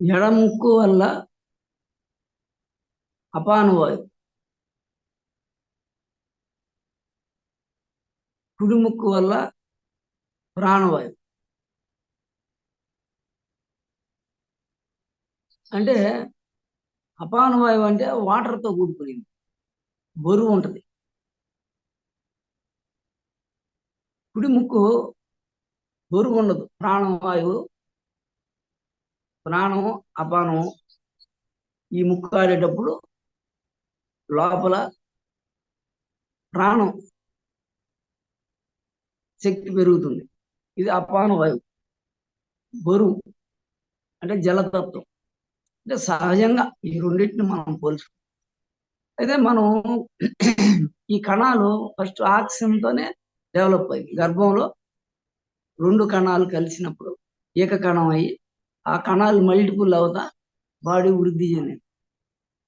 ఎడముక్కు వల్ల అపానువాయు కుడి ముక్కు వల్ల ప్రాణవాయు అంటే అపానవాయువు అంటే వాటర్తో కూడుకునింది. బరువు ఉంటుంది. కుడి ముక్కు బరువు ఉండదు. ప్రాణవాయువు ప్రాణం అపానం ఈ ముక్కు ఆడేటప్పుడు లోపల ప్రాణం శక్తి పెరుగుతుంది. ఇది అపాన వాయువు. బరువు అంటే జలతత్వం. అంటే సహజంగా ఈ రెండింటిని మనం పోల్చు అయితే మనం ఈ కణాలు ఫస్ట్ ఆక్సిజన్తోనే డెవలప్ అయ్యి గర్భంలో రెండు కణాలు కలిసినప్పుడు ఏక కణం అయ్యి ఆ కణాలు మల్టిపుల్ అవుతా బాడీ వృద్ధి చెందింది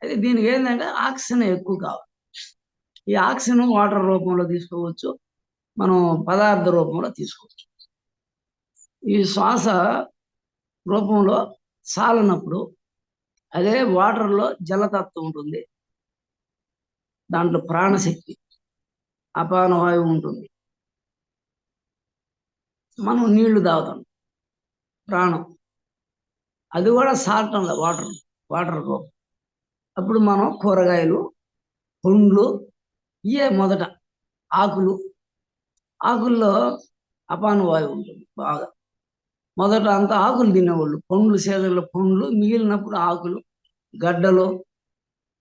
అయితే దీనికి ఏంటంటే ఆక్సిజన్ ఎక్కువ కావాలి. ఈ ఆక్సిజన్ వాటర్ రూపంలో తీసుకోవచ్చు. మనం పదార్థ రూపంలో తీసుకోవచ్చు. ఈ శ్వాస రూపంలో సాలనప్పుడు అదే వాటర్లో జలతత్వం ఉంటుంది. దాంట్లో ప్రాణశక్తి అపాన వాయువు ఉంటుంది. మనం నీళ్ళు తాగుతాం. ప్రాణం. అది కూడా సాల్ట్ వాటర్ వాటర్ రూపం. అప్పుడు మనం కూరగాయలు పండ్లు ఇవే మొదట ఆకులు. ఆకుల్లో అపాన వాయువు ఉంటుంది బాగా. మొదట అంతా ఆకులు తినేవాళ్ళు. పండ్లు సీజన్లో పండ్లు మిగిలినప్పుడు ఆకులు గడ్డలు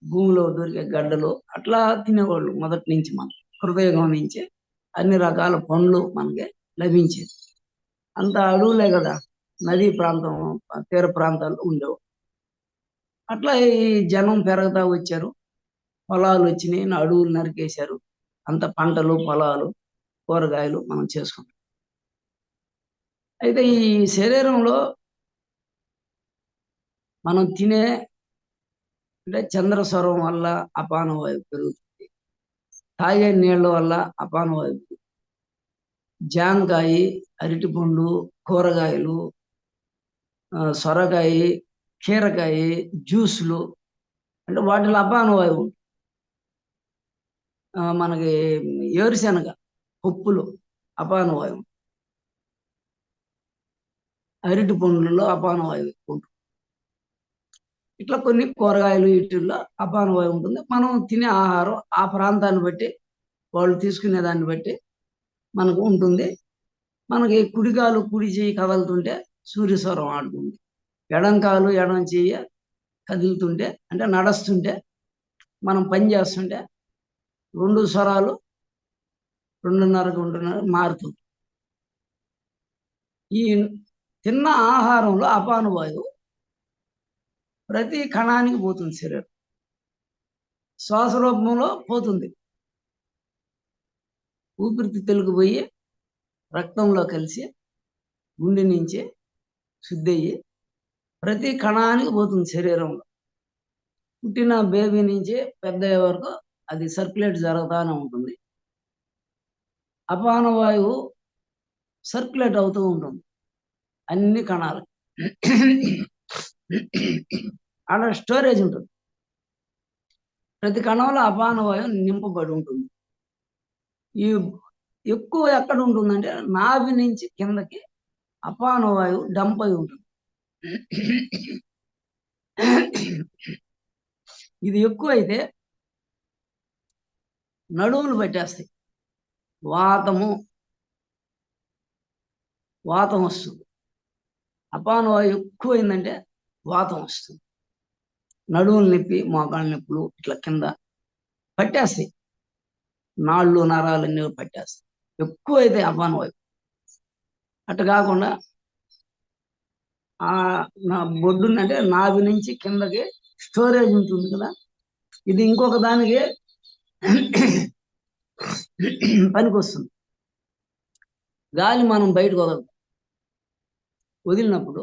భూమిలో దొరికే గడ్డలు అట్లా తినేవాళ్ళు మొదటి నుంచి మనం. హృదయం నుంచి అన్ని రకాల పండ్లు మనకి లభించేది అంత అడవులే కదా. నదీ ప్రాంతం తీర ప్రాంతాలు ఉండేవు. అట్లా ఈ జనం పెరగతా వచ్చారు. పొలాలు వచ్చినాయి. అడవులు నరికేశారు. అంత పంటలు పొలాలు కూరగాయలు మనం చేసుకుంటాం. అయితే ఈ శరీరంలో మనం తినే అంటే చంద్రస్వరం వల్ల అపాన వాయువు పెరుగుతుంది. తాగే నీళ్ళ వల్ల అపాన వాయువు జామకాయ అరటిపండు కూరగాయలు సొరకాయ కీరకాయ జ్యూసులు అంటే వాటిలో అపాన మనకి ఏరుశనగ పప్పులు అపాన వాయువు అరటి పండ్లలో అపాన వాయువు ఉంటుంది. ఇట్లా కొన్ని కూరగాయలు వీటిల్లో అపాన వాయువు ఉంటుంది. మనం తినే ఆహారం ఆ ప్రాంతాన్ని బట్టి వాళ్ళు తీసుకునే దాన్ని బట్టి మనకు ఉంటుంది. మనకి కుడిగాలు కుడి చేయి కదులుతుంటే సూర్యస్వరం ఆడుతుంది. ఎడంకాలు ఎడం చెయ్యి కదులుతుంటే అంటే నడుస్తుంటే మనం పని చేస్తుంటే రెండు స్వరాలు రెండున్నరకు ఉంటున్నర మారుతుంది ఈ తిన్న ఆహారంలో అపానువాయువు ప్రతి కణానికి పోతుంది శరీరం. శ్వాస రూపంలో పోతుంది. ఊపిరితిత్తులకు పోయి రక్తంలో కలిసి గుండె నుంచి శుద్ధి అయ్యి ప్రతి కణానికి పోతుంది శరీరంలో. పుట్టిన బేబీ నుంచి పెద్ద వరకు అది సర్క్యులేట్ జరుగుతూనే ఉంటుంది. అపాన వాయువు సర్క్యులేట్ అవుతూ ఉంటుంది. అన్ని కణాలు. అక్కడ స్టోరేజ్ ఉంటుంది. ప్రతి కణంలో అపాన వాయువు నింపబడి ఉంటుంది. ఈ ఎక్కువ ఎక్కడ ఉంటుందంటే నాభి నుంచి కిందకి అపాన వాయువు డంప్ అయి ఉంటుంది. ఇది ఎక్కువైతే నడువులు పట్టేస్తాయి. పెట్టేస్తాయి వాతము వాతం వస్తుంది. అపాన వాయువు ఎక్కువైందంటే వాతం వస్తుంది. నడువులు నొప్పి మోకాళ్ళ నొప్పులు ఇట్లా కింద పట్టేస్తాయి. నాళ్ళు నరాలన్నీ పట్టేస్తాయి. ఎక్కువైతే అపాన వాయువు అటు అట్ట కాకుండా ఆ నా బొడ్డు అంటే నాభి నుంచి కిందకి స్టోరేజ్ ఉంటుంది కదా. ఇది ఇంకొక దానికి పనికి వస్తుంది గాలి మనం బయటకు వదలదు. వదిలినప్పుడు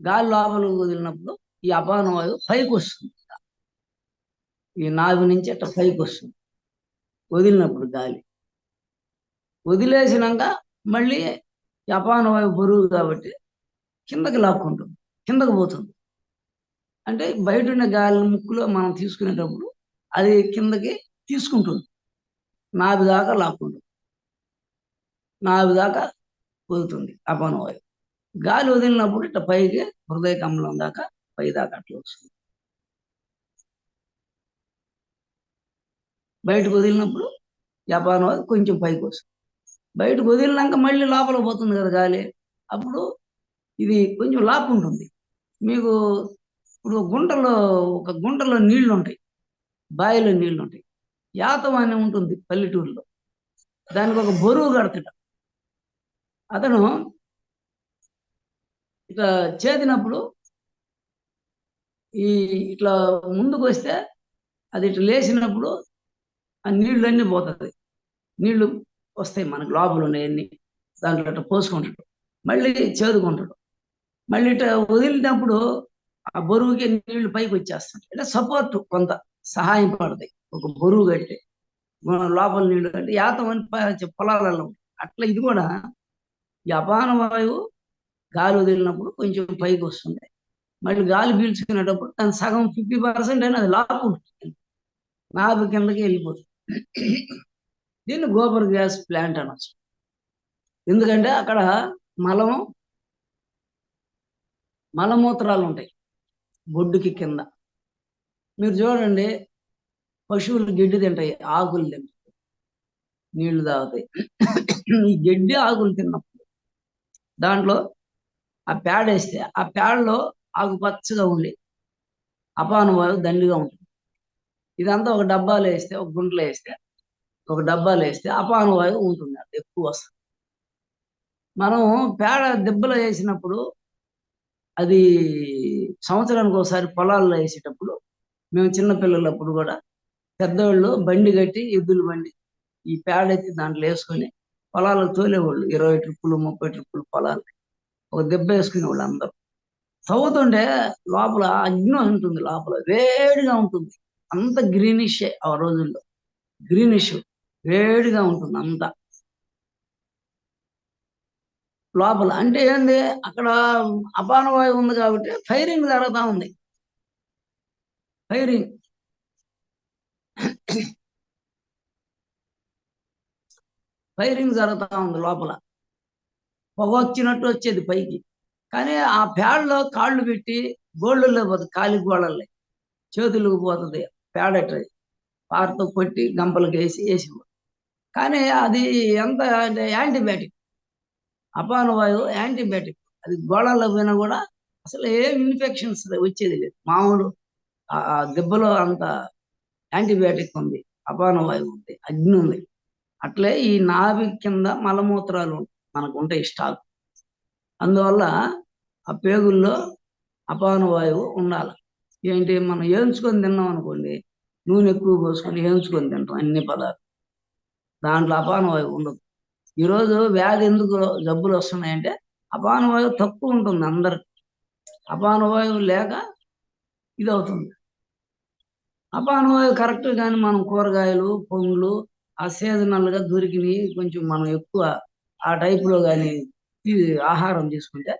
గాలి లోపలికి వదిలినప్పుడు ఈ అపాన వాయువు పైకి వస్తుంది ఈ నాభి నుంచి అట్లా పైకి వస్తుంది వదిలినప్పుడు గాలి. వదిలేసినాక మళ్ళీ జపాన్ వాయువు బరువు కాబట్టి కిందకి లాక్కుంటుంది కిందకు పోతుంది అంటే బయట ఉన్న గాలి ముక్కులో మనం తీసుకునేటప్పుడు అది కిందకి తీసుకుంటుంది. నాభి దాకా లాక్కుంటుంది. నాభి దాకా వదులుతుంది అపాన వాయువు గాలి వదిలినప్పుడు ఇట్లా పైకి హృదయ కమలం దాకా పై దాకా అట్లా వస్తుంది. బయటకు వదిలినప్పుడు జపాన్ వాయువు కొంచెం పైకి వస్తుంది. బయటకు వదిలినాక మళ్ళీ లోపల పోతుంది కదా గాలి. అప్పుడు ఇది కొంచెం లాప్ ఉంటుంది మీకు ఇప్పుడు గుంటలో ఒక గుంటలో నీళ్ళు ఉంటాయి బావిలో నీళ్ళు ఉంటాయి యాతం అని ఉంటుంది పల్లెటూరులో. దానికి ఒక బరువు కడతాడు. అతను ఇట్లా చేతినప్పుడు ఈ ఇట్లా ముందుకు వస్తే అది ఇట్లా లేచినప్పుడు ఆ నీళ్ళు అన్నీ పోతుంది నీళ్ళు వస్తాయి మనకు లోపల ఉన్నాయన్నీ. దాంట్లో అట్లా పోసుకుంటాడు. మళ్ళీ చేదుకుంటాడు. మళ్ళీ వదిలినప్పుడు ఆ బరువుకి నీళ్ళు పైకి వచ్చేస్తాడు అంటే సపోర్ట్ కొంత సహాయం పడతాయి. ఒక బరువు కట్టి లోపల నీళ్ళు కట్టి యాతం అని పొలాలలో అట్లా ఇది కూడా ఈ అపాన వాయువు గాలి వదిలినప్పుడు కొంచెం పైకి వస్తుంది. మళ్ళీ గాలి పీల్చుకునేటప్పుడు దాని సగం ఫిఫ్టీ పర్సెంట్ అయినా అది లాక్కుంటుంది. నాభి కిందకి వెళ్ళిపోతుంది. దీన్ని గోబర్ గ్యాస్ ప్లాంట్ అనొచ్చు. ఎందుకంటే అక్కడ మలము మలమూత్రాలు ఉంటాయి బొడ్డుకి కింద. మీరు చూడండి పశువులు గడ్డి తింటాయి ఆకులు తింటాయి నీళ్ళు తాగుతాయి. ఈ గడ్డి ఆకులు తిన్నప్పుడు దాంట్లో ఆ పేడ వేస్తే ఆ పేడలో ఆకుపచ్చగా ఉండి అపాన దండిగా ఉంటుంది. ఇదంతా ఒక డబ్బాలో వేస్తే ఒక గుంటలో వేస్తే ఒక డబ్బాలో వేస్తే అపాన వాయువు ఉంటుంది అది ఎక్కువ వస్తుంది. మనం పేడ దెబ్బలో వేసినప్పుడు అది సంవత్సరానికి ఒకసారి పొలాల్లో వేసేటప్పుడు మేము చిన్న పిల్లలప్పుడు కూడా పెద్దవాళ్ళు బండి కట్టి ఎద్దులు బండి ఈ పేడ ఎత్తి దాంట్లో వేసుకొని పొలాలకు తోలేవాళ్ళు ఇరవై ట్రిప్పులు ముప్పై ట్రిప్పులు పొలాలు. ఒక దెబ్బ వేసుకునేవాళ్ళు అందరూ. తవ్వుతుంటే లోపల అగ్ని ఉంటుంది లోపల వేడిగా ఉంటుంది. అంత గ్రీనిష్ ఆ రోజుల్లో. గ్రీనిష్ వేడిగా ఉంటుంది అంతా. లోపల అంటే ఏంది? అక్కడ అపానవాయువు ఉంది కాబట్టి ఫైరింగ్ జరుగుతూ ఉంది. ఫైరింగ్. ఫైరింగ్ జరుగుతూ ఉంది లోపల. పొగ వచ్చినట్టు వచ్చేది పైకి. కానీ ఆ పేడలో కాళ్ళు పెట్టి గోళ్ళల్లో పోతుంది కాలి గోళ్ళల్లో చేతులకు పోతుంది పేడ పారతో కొట్టి గంపలకు వేసి వేసి కానీ అది ఎంత అంటే యాంటీబయాటిక్. అపాన వాయువు యాంటీబయాటిక్. అది గోళాల్లో పోయినా కూడా అసలు ఏం ఇన్ఫెక్షన్స్ వచ్చేది లేదు. మామూలు ఆ దెబ్బలో అంత యాంటీబయాటిక్ ఉంది అపాన వాయువు ఉంది అగ్ని ఉంది. అట్లే ఈ నాభి కింద మలమూత్రాలు మనకు ఉంటాయి స్టాక్. అందువల్ల ఆ పేగుల్లో అపాన వాయువు ఉండాలి. ఏంటి? మనం ఏంచుకొని తిన్నాం అనుకోండి నూనె ఎక్కువ పోసుకొని వేయించుకొని తింటాం అన్ని పదార్థాలు. దాంట్లో అపానవాయువు ఉండదు. ఈరోజు వ్యాధి ఎందుకు జబ్బులు వస్తున్నాయంటే అపానవాయువు తక్కువ ఉంటుంది అందరికి. అపానవాయువు లేక ఇది అవుతుంది అపానవాయువు కరెక్ట్ కానీ మనం కూరగాయలు పండ్లు ఆ సీజనల్గా గా దొరికినవి కొంచెం మనం ఎక్కువ ఆ టైప్లో కానీ ఆహారం తీసుకుంటే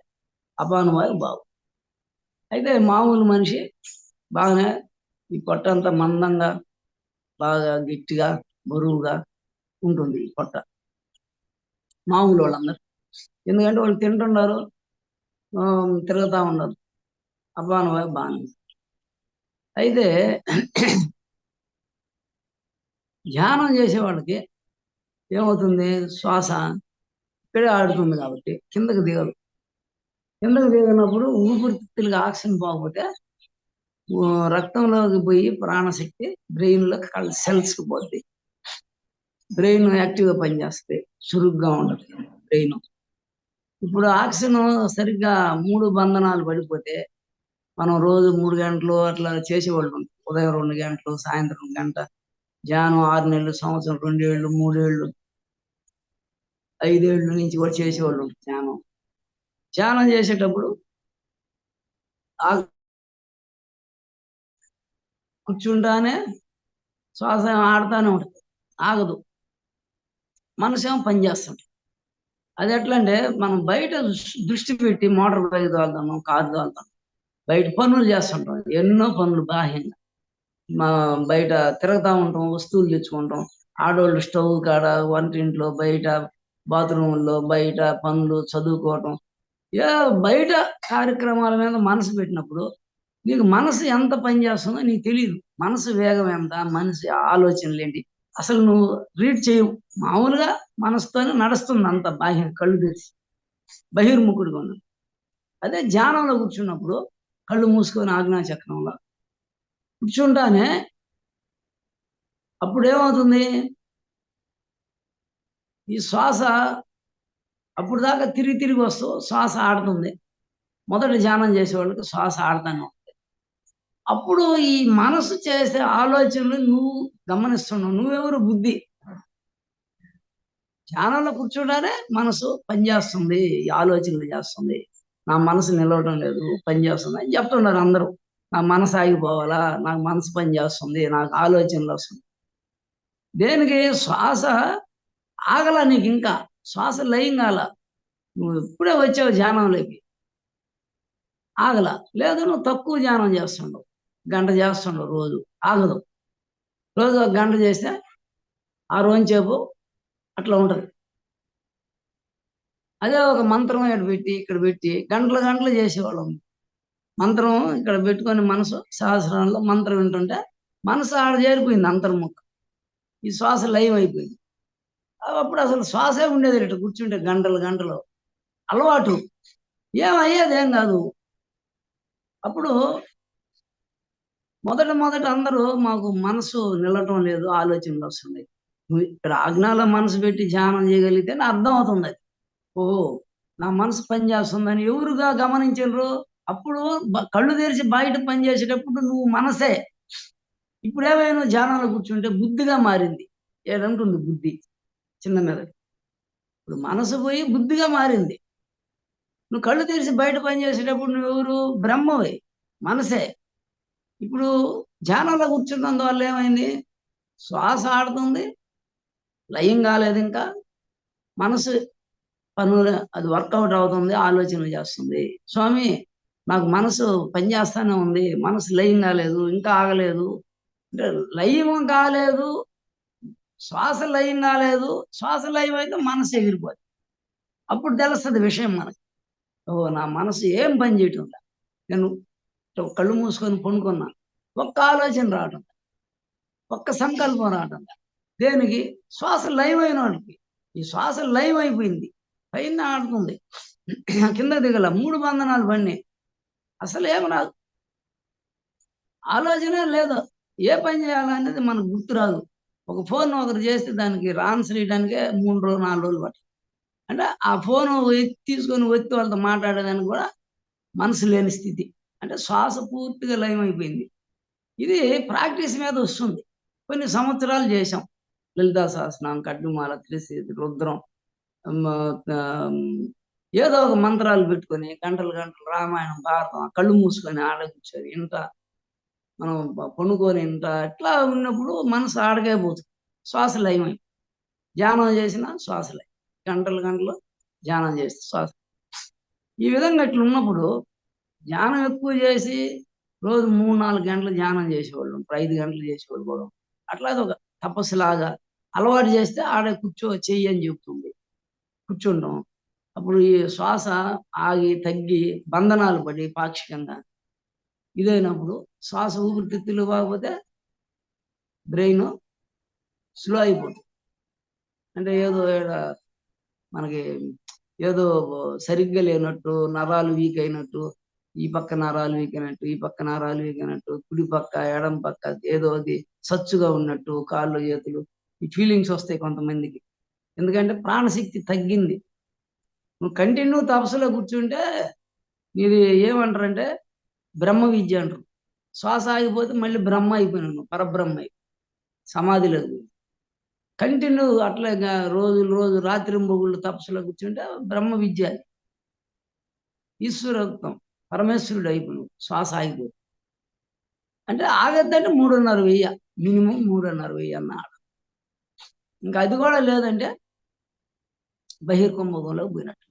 అపానవాయువు బాగు. అయితే మామూలు మనిషి బాగానే ఈ పొట్టంతా మందంగా బాగా గట్టిగా బరువుగా ఉంటుంది ఈ పొట్ట. మామూలు వాళ్ళందరూ. ఎందుకంటే వాళ్ళు తింటున్నారు తిరుగుతూ తిరుగుతా ఉన్నారు. అపాన వాయువు ఉంది. అయితే ధ్యానం చేసేవాళ్ళకి ఏమవుతుంది? శ్వాస ఇక్కడే ఆడుతుంది కాబట్టి కిందకి దిగదు. కిందకి దిగినప్పుడు ఊపిరితిత్తులుగా ఆక్సిజన్ పోకపోతే రక్తంలోకి పోయి ప్రాణశక్తి బ్రెయిన్లో సెల్స్కి పోద్ది. బ్రెయిన్ యాక్టివ్గా పనిచేస్తాయి చురుగ్గా ఉండదు బ్రెయిన్ ఇప్పుడు ఆక్సిజన్ సరిగ్గా మూడు బంధనాలు పడిపోతే మనం రోజు మూడు గంటలు అట్లా చేసేవాళ్ళు. ఉదయం రెండు గంటలు సాయంత్రం గంట ధ్యానం ఆరు నెలలు సంవత్సరం రెండేళ్ళు మూడేళ్ళు ఐదేళ్ళు నుంచి కూడా చేసేవాళ్ళు ఉంటారు ధ్యానం ధ్యానం చేసేటప్పుడు ఆ కూర్చుంటానే శ్వాస ఆడుతానే ఉంటుంది. ఆగదు. మనసేమో పనిచేస్తుంది అది ఎట్లా అంటే మనం బయట దృష్టి పెట్టి మోటార్ బైక్ తోలుతాము కారు తోలుతాం బయట పనులు చేస్తుంటాం. ఎన్నో పనులు బాహ్యంగా. మా బయట తిరుగుతూ ఉంటాం వస్తువులు తెచ్చుకుంటాం. ఆడవాళ్ళు స్టవ్ కాడ వంటింట్లో బయట బాత్రూంలో బయట పనులు చదువుకోవటం. ఏ బయట కార్యక్రమాల మీద మనసు పెట్టినప్పుడు నీకు మనసు ఎంత పని చేస్తుందో నీకు తెలియదు మనసు వేగం ఎంత మనిషి ఆలోచనలు ఏంటి అసలు నువ్వు రీడ్ చేయవు. మామూలుగా మనసుతోనే నడుస్తుంది అంత బాహ్యం కళ్ళు తెరిచి. బహిర్ముఖుడిగా ఉన్నాడు అదే ధ్యానంలో కూర్చున్నప్పుడు కళ్ళు మూసుకొని ఆజ్ఞా చక్రంలో కూర్చుంటానే అప్పుడు ఏమవుతుంది ఈ శ్వాస అప్పుడు దాకా తిరిగి తిరిగి వస్తూ శ్వాస ఆడుతుంది. మొదట ధ్యానం చేసే వాళ్ళకి శ్వాస ఆడతానే ఉంటుంది. అప్పుడు ఈ మనసు చేసే ఆలోచనలు నువ్వు గమనిస్తున్నావు. నువ్వెవరు బుద్ధి? ధ్యానంలో కూర్చోడానే మనసు పనిచేస్తుంది ఆలోచనలు చేస్తుంది. నా మనసు నిలవడం లేదు పనిచేస్తుంది అని చెప్తున్నారు అందరూ. నా మనసు ఆగిపోవాలా? నాకు మనసు పని చేస్తుంది నాకు ఆలోచనలు వస్తుంది దేనికి? శ్వాస ఆగల నీకు ఇంకా? శ్వాస లయం కాల. నువ్వు ఇప్పుడే వచ్చావు ధ్యానంలోకి. ఆగల. లేదు నువ్వు తక్కువ ధ్యానం చేస్తుండవు. గంట చేస్తుండవు రోజు. ఆగదు. రోజు ఒక గంట చేస్తే ఆ రోజుసేపు అట్లా ఉంటుంది. అదే ఒక మంత్రం ఇక్కడ పెట్టి ఇక్కడ పెట్టి గంటలు గంటలు చేసేవాళ్ళం. మంత్రం ఇక్కడ పెట్టుకొని మనసు సహస్రంలో మంత్రం వింటుంటే మనసు ఆడ చేరిపోయింది అంతర్ముఖం ఈ శ్వాస లయం అయిపోయింది. అప్పుడు అసలు శ్వాసే ఉండేది ఇట్లా కూర్చుంటే గంటలు గంటలు. అలవాటు. ఏమయ్యేది ఏం కాదు. అప్పుడు మొదట మొదట అందరూ మాకు మనసు నిలటం లేదు ఆలోచనలు వస్తున్నాయి నువ్వు ఇక్కడ ఆజ్ఞలో మనసు పెట్టి ధ్యానం చేయగలిగితే నా అర్థం అవుతుంది. అది ఓహో నా మనసు పనిచేస్తుందని ఎవరుగా గమనించరు అప్పుడు కళ్ళు తెరిచి బయట పని చేసేటప్పుడు నువ్వు మనసే. ఇప్పుడు ఏమైనా ధ్యానంలో కూర్చుంటే బుద్ధిగా మారింది. ఏదంటుంది బుద్ధి? చిన్న మీద. ఇప్పుడు మనసు పోయి బుద్ధిగా మారింది. నువ్వు కళ్ళు తెరిచి బయట పని చేసేటప్పుడు నువ్వెవరు బ్రహ్మవే. మనసే. ఇప్పుడు ధ్యానంలో కూర్చున్నందువల్ల ఏమైంది? శ్వాస ఆడుతుంది లయం కాలేదు ఇంకా. మనసు పనులు అది వర్కౌట్ అవుతుంది ఆలోచనలు చేస్తుంది. స్వామి నాకు మనసు పనిచేస్తానే ఉంది మనసు లయం కాలేదు ఇంకా ఆగలేదు. అంటే లయం కాలేదు శ్వాస లయం కాలేదు శ్వాస లయం అయితే మనసు ఎగిరిపోతుంది అప్పుడు తెలుస్తుంది విషయం మనకి. ఓ నా మనసు ఏం పని చేయటం నేను కళ్ళు మూసుకొని పండుకున్నా. ఒక్క ఆలోచన రావటం. ఒక్క సంకల్పం రావటం. దేనికి? శ్వాస లైవ్ అయిన వాడికి. ఈ శ్వాస లైవ్ అయిపోయింది. పైన ఆడుతుంది. కింద దిగల. మూడు బంధనాలు పడినాయి. అసలు ఏం రాదు. ఆలోచన లేదు. ఏ పని చేయాలనేది మనకు గుర్తు రాదు. ఒక ఫోన్ ఒకరు చేస్తే దానికి ఆన్సర్ ఇవ్వడానికే మూడు రోజులు నాలుగు రోజులు పట్టింది. అంటే ఆ ఫోన్ తీసుకొని వచ్చి వాళ్ళతో మాట్లాడేదానికి కూడా మనసు లేని స్థితి. అంటే శ్వాస పూర్తిగా లయం అయిపోయింది. ఇది ప్రాక్టీస్ మీద వస్తుంది. కొన్ని సంవత్సరాలు చేశాం. లలితా సహస్రనామం కడ్డుమాల త్రిశీతి రుద్రం ఏదో ఒక మంత్రాలు పెట్టుకొని గంటలు గంటలు రామాయణం భారతం కళ్ళు మూసుకొని ఆడ కూర్చొని మనం పండుకొని ఇంట ఇట్లా ఉన్నప్పుడు మనసు ఆడకే పోతుంది శ్వాస లయమై ధ్యానం చేసిన శ్వాస లయం. గంటలు గంటలు ధ్యానం చేస్తే శ్వాస ఈ విధంగా ఇట్లా ఉన్నప్పుడు ధ్యానం ఎక్కువ చేసి రోజు మూడు నాలుగు గంటలు ధ్యానం చేసేవాళ్ళం. ఐదు గంటలు చేసేవాళ్ళు కూడా. అట్లా అది ఒక తపస్సులాగా అలవాటు చేస్తే ఆడ కూర్చో చెయ్యి అని చెప్తుంది. కూర్చుంటాం. అప్పుడు ఈ శ్వాస ఆగి తగ్గి బంధనాలు పడి పాక్షికంగా ఇదైనప్పుడు శ్వాస ఊపిరితిత్తులు కాకపోతే బ్రెయిన్ స్లో అయిపోతుంది. అంటే ఏదో ఈడ మనకి ఏదో సరిగ్గా లేనట్టు నరాలు వీక్ అయినట్టు ఈ పక్క నరాలు వీకినట్టు ఈ పక్క నరాలు వీక్ కుడి పక్క ఎడం పక్క ఏదో అది సచ్చుగా ఉన్నట్టు కాళ్ళు చేతులు ఈ ఫీలింగ్స్ వస్తాయి కొంతమందికి. ఎందుకంటే ప్రాణశక్తి తగ్గింది. నువ్వు కంటిన్యూ తపస్సులో కూర్చుంటే ఇది ఏమంటారంటే బ్రహ్మ విద్య అంటారు. శ్వాస ఆగిపోతే మళ్ళీ బ్రహ్మ అయిపోయినావు నువ్వు, పరబ్రహ్మ అయిపోయి సమాధిలో కంటిన్యూ అట్లా రోజులు రోజు రాత్రి మొగుళ్ళు తపస్సులో కూర్చుంటే బ్రహ్మ విద్య అది. ఈశ్వరత్వం. పరమేశ్వరుడు అయిపోయినావు శ్వాస ఆగిపోయి అంటే ఆగద్దంటే మూడున్నర వెయ్య మినిమం మూడున్నర వెయ్యి అన్నాడు. ఇంకా అది కూడా లేదంటే బహిర్కుంభకంలో పోయినట్టు.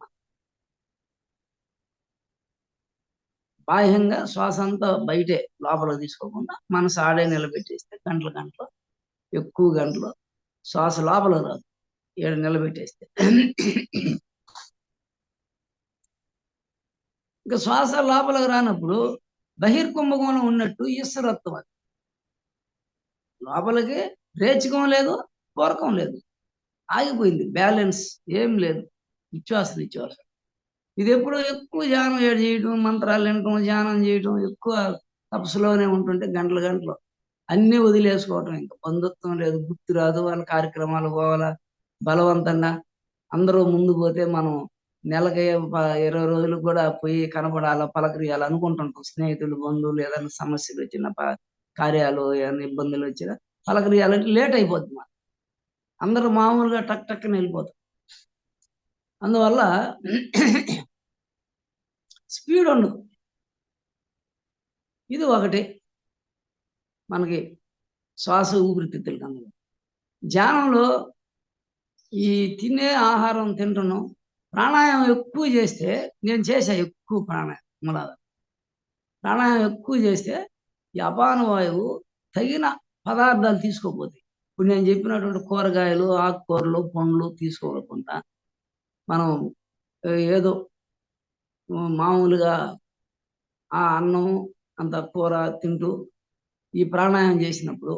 బాహ్యంగా శ్వాస అంతా బయటే లోపల తీసుకోకుండా మనసు ఆడే నిలబెట్టేస్తే గంటల గంటలు ఎక్కువ గంటలు శ్వాస లోపల రాదు. ఏడు నిలబెట్టేస్తే. ఇంకా శ్వాస లోపలికి రానప్పుడు బహిర్కుంభకోణం ఉన్నట్టు ఈశ్వరత్వం అది. లోపలికి రేచకం లేదు పూరకం లేదు. ఆగిపోయింది బ్యాలెన్స్ ఏం లేదు. విశ్వాస నిశ్వాస ఇది ఎప్పుడు ఎక్కువ ధ్యానం ఏడు చేయటం మంత్రాలు వినటం ధ్యానం చేయటం ఎక్కువ తపస్సులోనే ఉంటుంటే గంటలు గంటలు. అన్నీ వదిలేసుకోవటం ఇంకా. బంధుత్వం లేదు గుర్తు రాదు వాళ్ళ కార్యక్రమాలు పోవాలా బలవంతంగా అందరూ ముందు పోతే మనం నెలకి ఇరవై రోజులు కూడా పోయి కనపడాలా పలకరియాలి అనుకుంటుంటాం స్నేహితులు బంధువులు ఏదైనా సమస్యలు వచ్చిన కార్యాలు ఏమైనా ఇబ్బందులు వచ్చినా పలకరియాలంటే లేట్ అయిపోద్ది మనం అందరూ మామూలుగా టక్ టక్కన వెళ్ళిపోతాం. అందువల్ల స్పీడ్ ఉండదు. ఇది ఒకటి. మనకి శ్వాస ఊపిరితిత్తులు అందులో ధ్యానంలో ఈ తినే ఆహారం తింటున్నాం. ప్రాణాయామం ఎక్కువ చేస్తే నేను చేసా ఎక్కువ ప్రాణాయామం మూలాధార ప్రాణాయామం ఎక్కువ చేస్తే ఈ అపాన వాయువు తగిన పదార్థాలు తీసుకోపోతాయి ఇప్పుడు నేను చెప్పినటువంటి కూరగాయలు ఆకుకూరలు పండ్లు తీసుకోకుండా మనం ఏదో మామూలుగా ఆ అన్నం అంత కూర తింటూ ఈ ప్రాణాయామం చేసినప్పుడు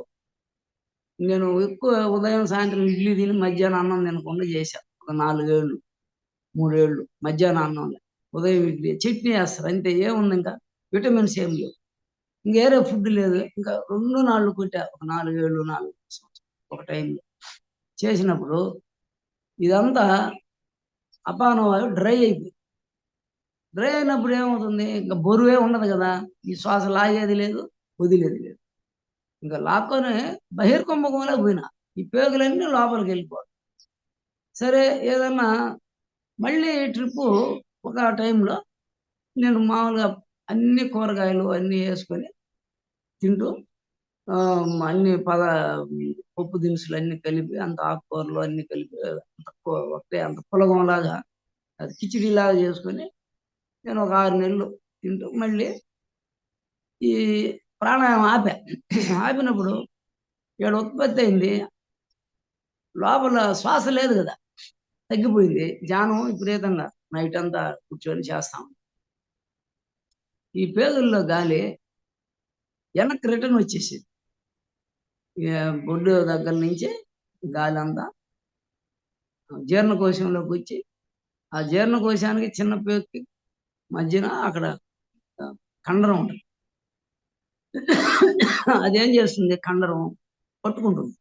నేను ఎక్కువ ఉదయం సాయంత్రం ఇడ్లీ తిని మధ్యాహ్నం అన్నం తినకుండా చేశాను ఒక నాలుగేళ్ళు. మూడేళ్ళు మధ్యాహ్నం అన్నం ఉదయం ఇడ్లీ చట్నీ వేస్తారు అంతే ఏముంది ఇంకా? విటమిన్స్ ఏం లేవు. ఇంకేరే ఫుడ్ లేదు. ఇంకా రెండు నాలుగు కొట్టా ఒక నాలుగేళ్ళు నాలుగు సంవత్సరాలు ఒక టైంలో చేసినప్పుడు ఇదంతా అపానం డ్రై అయిపోయింది. డ్రై అయినప్పుడు ఏమవుతుంది? ఇంకా బరువే ఉండదు కదా? ఈ శ్వాస లాగేది లేదు వదిలేది లేదు. ఇంకా లాక్కొని బహిర్కుంభకంలో పోయినా. ఈ పేగులన్నీ లోపలికి వెళ్ళిపోవాలి సరే ఏదన్నా మళ్ళీ ట్రిప్పు ఒక టైంలో నేను మామూలుగా అన్ని కూరగాయలు అన్నీ వేసుకొని తింటూ అన్ని పద పప్పు దినుసులు అన్ని కలిపి అంత ఆకుకూరలు అన్ని కలిపి అంత ఒకటే అంత పులగంలాగా అది కిచిడిలాగా చేసుకొని నేను ఒక ఆరు నెలలు తింటూ మళ్ళీ ఈ ప్రాణాయామం ఆపా. ఆపినప్పుడు ఇక్కడ ఉత్పత్తి అయింది. లోపల శ్వాస లేదు కదా. తగ్గిపోయింది. ధ్యానం విపరీతంగా నైట్ అంతా కూర్చొని చేస్తాం. ఈ పేగుల్లో గాలి వెనక్కి రిటర్న్ వచ్చేసింది. బొడ్డు దగ్గర నుంచి గాలి అంతా జీర్ణకోశంలోకి వచ్చి ఆ జీర్ణకోశానికి చిన్న పేగుకి మధ్యన అక్కడ కండరం ఉంటుంది. అదేం చేస్తుంది? కండరం పట్టుకుంటుంది.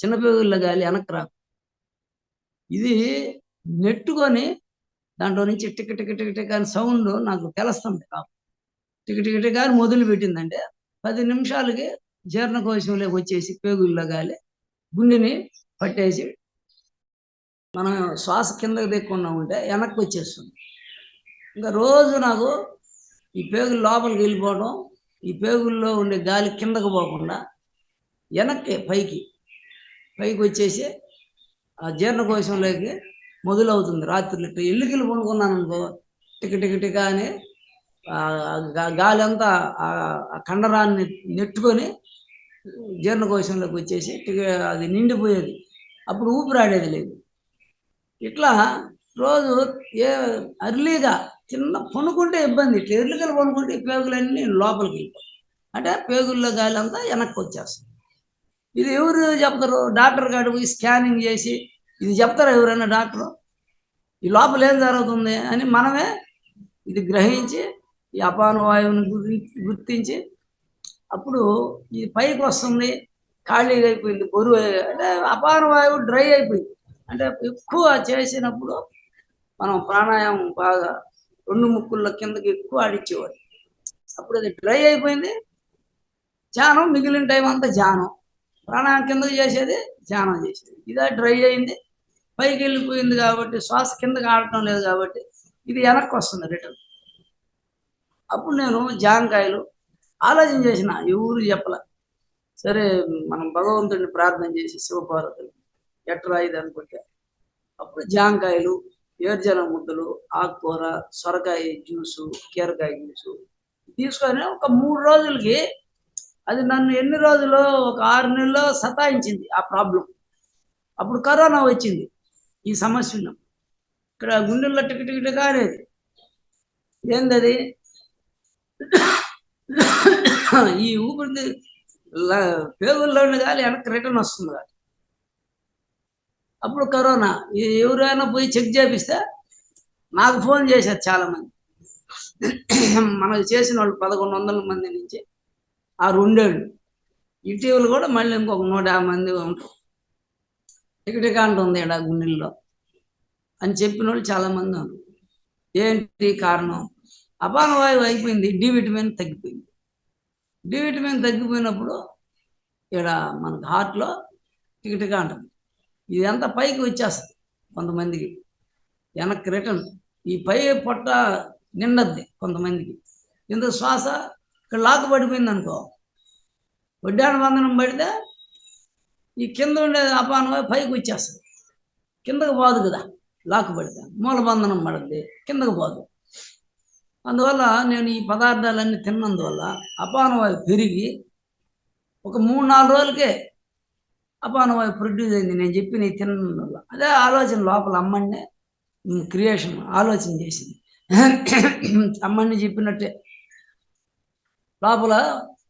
చిన్న పేగుల్లో గాలి వెనక్కి రా ఇది నెట్టుకొని దాంట్లో నుంచి టిక్ టిక్ టిక్ టిక్ అని సౌండ్ నాకు తెలుస్తుంది టిక్ టిక్ టిక్ అని మొదలు పెట్టిందంటే పది నిమిషాలకి జీర్ణకోశంలో వచ్చేసి పేగుల్లో గాలి గుండెని పట్టేసి మనం శ్వాస కిందకి దిక్కున్నా ఉంటే వెనక్కి వచ్చేస్తుంది. ఇంకా రోజు నాకు ఈ పేగులు లోపలికి వెళ్ళిపోవడం ఈ పేగుల్లో ఉండే గాలి కిందకు పోకుండా వెనక్కి పైకి పైకి వచ్చేసి జీర్ణకోశంలోకి మొదలవుతుంది. రాత్రులు ఇట్లా ఎల్లుకెళ్ళి పండుకున్నాను అనుకో టిక టిక టిక అని గాలి అంతా ఆ కండరాన్ని నెట్టుకొని జీర్ణకోశంలోకి వచ్చేసి టిక అది నిండిపోయేది. అప్పుడు ఊపిరాడేది లేదు. ఇట్లా రోజు ఏ అర్లీగా చిన్న పనుకుంటే ఇబ్బంది. ఇట్లా ఎర్లికలు పనుకుంటే పేగులన్నీ లోపలికి వెళ్ళిపోతాయి. అంటే పేగుల్లో గాలి అంతా వెనక్కి వచ్చేస్తుంది ఇది ఎవరు చెప్తారు? డాక్టర్ కాడ పోయి స్కానింగ్ చేసి ఇది చెప్తారా ఎవరైనా డాక్టర్? ఈ లోపల ఏం జరుగుతుంది అని మనమే ఇది గ్రహించి ఈ అపాన వాయువుని గురి- గుర్తించి అప్పుడు ఇది పైకి వస్తుంది ఖాళీగా అయిపోయింది బరువు అయి- అంటే అపాన వాయువు డ్రై అయిపోయింది. అంటే ఎక్కువ చేసినప్పుడు మనం ప్రాణాయామం బాగా రెండు ముక్కుల కిందకి ఎక్కువ ఆడిచ్చేవాడు. అప్పుడు అది డ్రై అయిపోయింది. జానం మిగిలిన టైం అంతా జానం ప్రాణాయామం కిందకి చేసేది ధ్యానం చేసేది. ఇదే డ్రై అయింది పైకి వెళ్ళిపోయింది కాబట్టి శ్వాస కిందకి ఆడటం లేదు కాబట్టి ఇది వెనక్కి వస్తుంది రిటర్న్. అప్పుడు నేను జాంకాయలు ఆలోచన చేసిన ఎవరు చెప్పలే. సరే మనం భగవంతుడిని ప్రార్థన చేసి శివపార్వతులు ఎట్రా ఇది అనుకుంటే అప్పుడు జాంకాయలు ఏర్జన ముద్దలు ఆకుకూర సొరకాయ జ్యూసు కీరకాయ జ్యూసు తీసుకొని ఒక మూడు రోజులకి అది నన్ను ఎన్ని రోజులు ఒక ఆరు నెలలో సతాయించింది ఆ ప్రాబ్లం. అప్పుడు కరోనా వచ్చింది ఈ సమస్యను ఇక్కడ గుండెల్లో టిక్ టిక్ అనేది. ఏందది ఈ ఊపిరి పేగుల్లో గాలి వెనక్కి రిటర్న్ వస్తుంది కాదు అప్పుడు కరోనా. ఎవరైనా పోయి చెక్ చేపిస్తే నాకు ఫోన్ చేశారు చాలా మంది మనకు చేసిన వాళ్ళు పదకొండు వందల మంది నుంచి ఆ రెండేళ్ళు. ఇటీవల కూడా మళ్ళీ ఇంకొక నూట యాభై మంది ఉంటారు టికెట్ ఉంది ఇక్కడ గుండెల్లో అని చెప్పిన వాళ్ళు చాలా మంది ఉన్నారు. ఏంటి కారణం? అపాన వాయువు అయిపోయింది డి విటమిన్ తగ్గిపోయింది. డి విటమిన్ తగ్గిపోయినప్పుడు ఇక్కడ మనకు హార్ట్లో టికెట్గా ఉంటుంది ఇదంతా పైకి వచ్చేస్తుంది కొంతమందికి. వెనక్కి రిటర్న్. ఈ పై పొట్ట నిండద్ది కొంతమందికి. ఇంత శ్వాస ఇక్కడ లాక్ పడిపోయింది అనుకో. వడ్డాణ బంధనం పడితే ఈ కింద ఉండే అపానం పైకి వచ్చేస్తుంది. కిందకు పోదు కదా లాక్ పడితే. మూలబంధనం పడుద్ది కిందకు పోదు. అందువల్ల నేను ఈ పదార్థాలన్నీ తిన్నందువల్ల అపానవాయు పెరిగి ఒక మూడు నాలుగు రోజులకే అపానవాయు ప్రొడ్యూస్ అయింది. నేను చెప్పి నేను తిన్నందువల్ల. అదే ఆలోచన లోపల అమ్మండి క్రియేషన్ ఆలోచన చేసింది. అమ్మని చెప్పినట్టే లోపల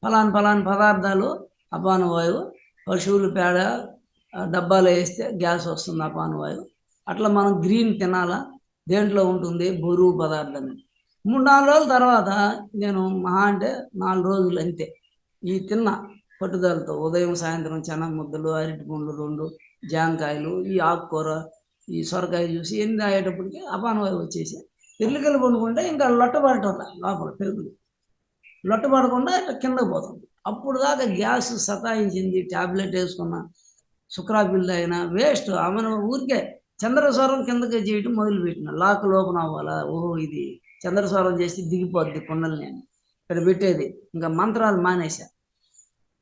ఫలాన్ ఫలాన్ పదార్థాలు అపానవాయువు పశువులు పేడ డబ్బాలో వేస్తే గ్యాస్ వస్తుంది అపానవాయువు అట్లా మనం గ్రీన్ తినాలా? దేంట్లో ఉంటుంది? బరువు పదార్థం మూడు నాలుగు రోజుల తర్వాత నేను మహా అంటే నాలుగు రోజులు అంతే. ఈ తిన్న పట్టుదలతో ఉదయం సాయంత్రం చెనగ ముద్దలు అరటి పండ్లు రెండు జాంకాయలు ఈ ఆకుకూర ఈ సొరకాయ చూసి ఎన్ని అయ్యేటప్పటికి అపానవాయువు వచ్చేసి ఎల్లికలు పండుకుంటే ఇంకా లొట్టబడటం లోపల పెరుగులు లొట్టబడకుండా ఇట్లా కిందకు పోతుంది అప్పుడు దాకా గ్యాస్ సతాయించింది ట్యాబ్లెట్ వేసుకున్న శుక్రాబిల్ అయినా వేస్ట్. ఆమెను ఊరికే చంద్రస్వరం కిందకి చేయటం మొదలుపెట్టిన. లాక్ లోపల అవ్వాలా? ఓహో ఇది చంద్రస్వరం చేసి దిగిపోద్ది కొండలు నేను ఇక్కడ పెట్టేది. ఇంకా మంత్రాలు మానేశా.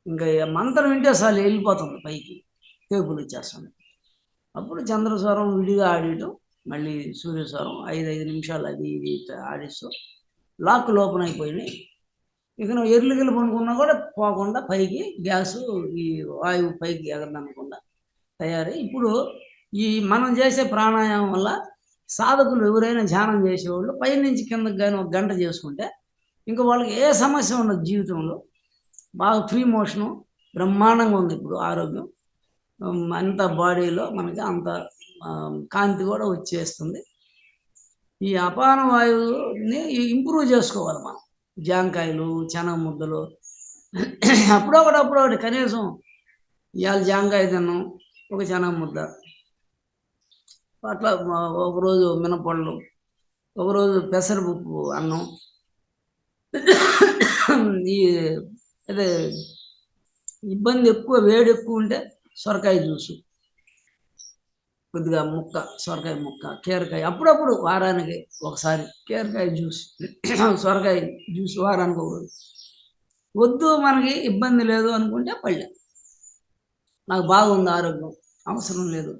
ఇంకా మంత్రం వింటే చాలు వెళ్ళిపోతుంది పైకి. కేపులు వచ్చేస్తుంది అప్పుడు చంద్రస్వరం విడిగా ఆడటం మళ్ళీ సూర్యస్వరం ఐదు ఐదు నిమిషాలు అది ఇది ఆడిస్తూ లాక్ లోపల అయిపోయినాయి. ఇక నువ్వు ఎర్లిగిలు అనుకున్నా కూడా పోకుండా పైకి గ్యాసు ఈ వాయువు పైకి ఎగరదనకుండా తయారై ఇప్పుడు ఈ మనం చేసే ప్రాణాయామం వల్ల సాధకులు ఎవరైనా ధ్యానం చేసేవాళ్ళు పైనుంచి కిందకి కానీ ఒక గంట చేసుకుంటే ఇంకా వాళ్ళకి ఏ సమస్య ఉండదు జీవితంలో. బాగా ఫ్రీ మోషను బ్రహ్మాండంగా ఉంది ఇప్పుడు ఆరోగ్యం. అంత బాడీలో మనకి అంత కాంతి కూడా వచ్చేస్తుంది. ఈ అపాన వాయువుని ఇంప్రూవ్ చేసుకోవాలి మనం. జాంకాయలు చెనగ ముద్దలు అప్పుడో అప్పుడొకటి అప్పుడొకటి కనీసం ఇవాళ జాంకాయ తిన్నాం ఒక చెనగ ముద్ద అట్లా ఒకరోజు మినపళ్ళు ఒకరోజు పెసరపప్పు అన్నం. ఈ అదే ఇబ్బంది ఎక్కువ వేడి ఎక్కువ ఉంటే సొరకాయ జ్యూసు. కొద్దిగా ముక్క సొరకాయ ముక్క కీరకాయ అప్పుడప్పుడు వారానికి ఒకసారి కీరకాయ జ్యూస్ సొరకాయ జ్యూస్ వారానికి ఒక వద్దు మనకి ఇబ్బంది లేదు అనుకుంటే పళ్ళె. నాకు బాగుంది ఆరోగ్యం అవసరం లేదు.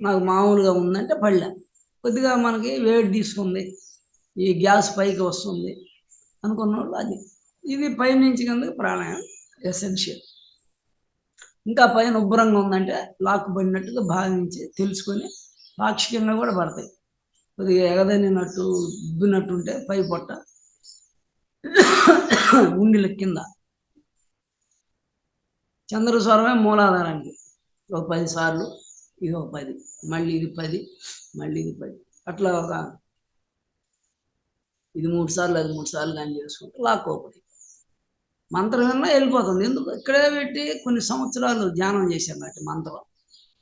నాకు మామూలుగా ఉందంటే పళ్ళె. కొద్దిగా మనకి వేడి తీసుకుంది ఈ గ్యాస్ పైకి వస్తుంది అనుకున్న వాళ్ళు అది. ఇది పైనుంచి కిందకి ప్రాణాయామం ఎసెన్షియల్. ఇంకా పైన ఉబ్బరంగా ఉందంటే లాక్కుబడినట్టుగా భావించి తెలుసుకొని పాక్షికంగా కూడా పడతాయి. కొద్దిగా ఎగదనినట్టు ఉబ్బినట్టు ఉంటే పై పొట్ట ఉండిల కింద. చంద్రస్వరమే మూలాధారానికి. ఒక పది సార్లు ఇది ఒక పది మళ్ళీ ఇది పది మళ్ళీ ఇది పది. అట్లా ఒక ఇది మూడు సార్లు అది మూడు సార్లు కానీ చేసుకుంటే లాక్ మంత్రం విన్నా వెళ్ళిపోతుంది. ఎందుకు? ఇక్కడే పెట్టి కొన్ని సంవత్సరాలు ధ్యానం చేశాం కాబట్టి మంత్రం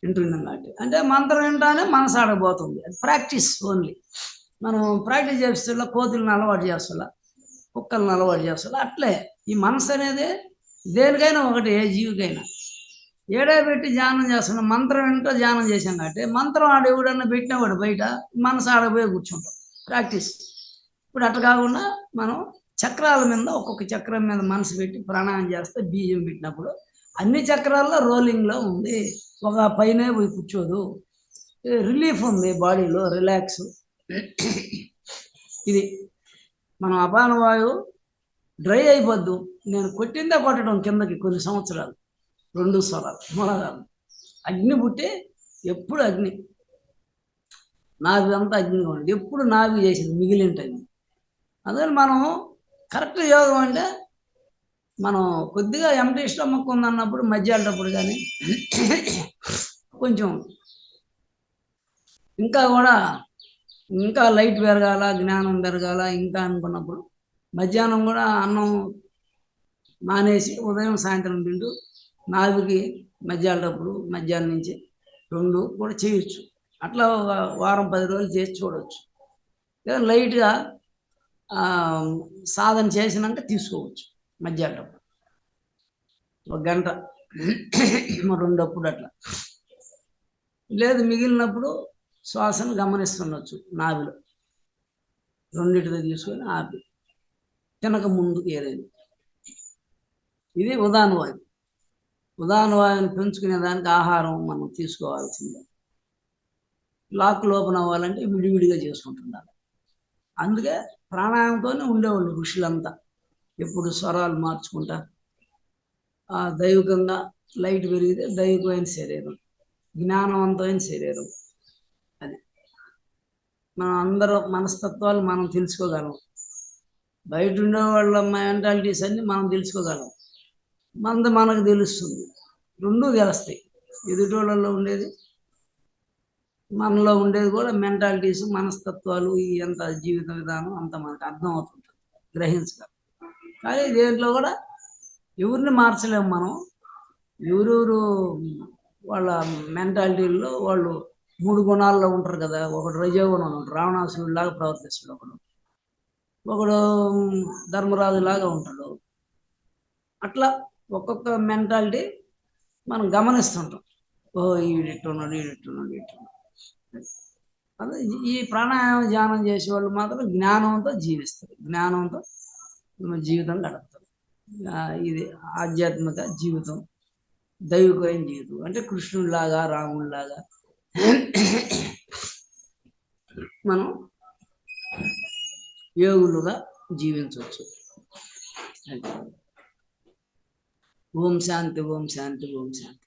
వింటున్నాం కాబట్టి. అంటే మంత్రం వింటానే మనసు ఆడబోతుంది. అది ప్రాక్టీస్ ఓన్లీ. మనం ప్రాక్టీస్ చేస్తున్నా కోతులను అలవాటు చేస్తున్నా కుక్కలను అలవాటు చేస్తున్నా అట్లే. ఈ మనసు అనేది దేనికైనా ఒకటి ఏ జీవికైనా. ఏడే పెట్టి ధ్యానం చేస్తున్నాం మంత్రం వింటూ ధ్యానం చేశాం కాబట్టి మంత్రం ఆడ ఎవడన్నా పెట్టినవాడు బయట మనసు ఆడపోయి కూర్చుంటాం. ప్రాక్టీస్. ఇప్పుడు అట్లా కాకుండా మనం చక్రాల మీద ఒక్కొక్క చక్రం మీద మనసు పెట్టి ప్రాణాయం చేస్తే బీజం పెట్టినప్పుడు అన్ని చక్రాల్లో రోలింగ్లో ఉంది. ఒక పైనే పోయి కూర్చోదు. రిలీఫ్ ఉంది బాడీలో రిలాక్స్. ఇది మనం అపాన వాయువు డ్రై అయిపోద్దు. నేను కొట్టిందే కొట్టడం కిందకి కొన్ని సంవత్సరాలు రెండు స్వరాలు మూలగాలు అగ్ని పుట్టి ఎప్పుడు అగ్ని. నాకు అంతా అగ్నిగా ఉండేది ఎప్పుడు నాకు చేసింది మిగిలిన అందుకని మనం కరెక్ట్ యోగం అంటే మనం కొద్దిగా ఎంటీ స్టమక్ ఉందన్నప్పుడు మధ్యాహ్నప్పుడు కానీ కొంచెం ఇంకా కూడా ఇంకా లైట్ పెరగాల జ్ఞానం పెరగాల ఇంకా అనుకున్నప్పుడు మధ్యాహ్నం కూడా అన్నం మానేసి ఉదయం సాయంత్రం తింటూ నాలుగుకి మధ్యాహ్నప్పుడు మధ్యాహ్నం నుంచి రెండు కూడా చేయొచ్చు. అట్లా ఒక వారం పది రోజులు చేసి చూడవచ్చు లేదా లైట్గా సాధన చేసినాక తీసుకోవచ్చు మధ్యాహ్నం. ఒక గంట రెండప్పుడు అట్లా. లేదు మిగిలినప్పుడు శ్వాసను గమనిస్తుండొచ్చు నావిలో రెండింటితో తీసుకొని ఆపి. తినక ముందుకు ఏరేది ఇది ఉదాహరణ వాయువు ఉదాహరణ వాయువుని పెంచుకునే దానికి ఆహారం మనం తీసుకోవాల్సిందే. లాక్ లోపల అవ్వాలంటే విడివిడిగా చేసుకుంటున్నారు అందుకే ప్రాణాయామంతోనే ఉండేవాళ్ళు ఋషులంతా. ఎప్పుడు స్వరాలు మార్చుకుంటా. ఆ దైవికంగా లైట్ పెరిగితే దైవికమైన శరీరం జ్ఞానవంతమైన శరీరం అది. మనం అందరూ మనస్తత్వాలు మనం తెలుసుకోగలం. బయట ఉండే వాళ్ళ మెంటాలిటీస్ అన్ని మనం తెలుసుకోగలం. మంద మనకు తెలుస్తుంది. రెండూ తెలుస్తాయి ఎదుటోళ్ళలో ఉండేది మనలో ఉండేది కూడా మెంటాలిటీస్ మనస్తత్వాలు ఈ అంత జీవిత విధానం అంత మనకు అర్థం అవుతుంటుంది గ్రహించగలం. కానీ దేంట్లో కూడా ఎవరిని మార్చలేము మనం. ఎవరెవరు వాళ్ళ మెంటాలిటీల్లో వాళ్ళు మూడు గుణాల్లో ఉంటారు కదా. ఒకడు రజోగుణం ఉంటాడు రావణాసురుడు లాగా ప్రవర్తిస్తాడు ఒకడు. ఒకడు ధర్మరాజు లాగా ఉంటాడు. అట్లా ఒక్కొక్క మెంటాలిటీ మనం గమనిస్తుంటాం. ఓహో ఈడిట్టున్నాడు ఈడిట్టున్నాడు ఈడిట్టున్నాడు ఈ ప్రాణాయామ ధ్యానం చేసే వాళ్ళు మాత్రం జ్ఞానంతో జీవిస్తారు. జ్ఞానంతో జీవితం గడుపుతారు. ఇది ఆధ్యాత్మిక జీవితం దైవికమైన జీవితం. అంటే కృష్ణుడిలాగా రాముడిలాగా మనం యోగులుగా జీవించవచ్చు. ఓం శాంతి ఓం శాంతి ఓం శాంతి.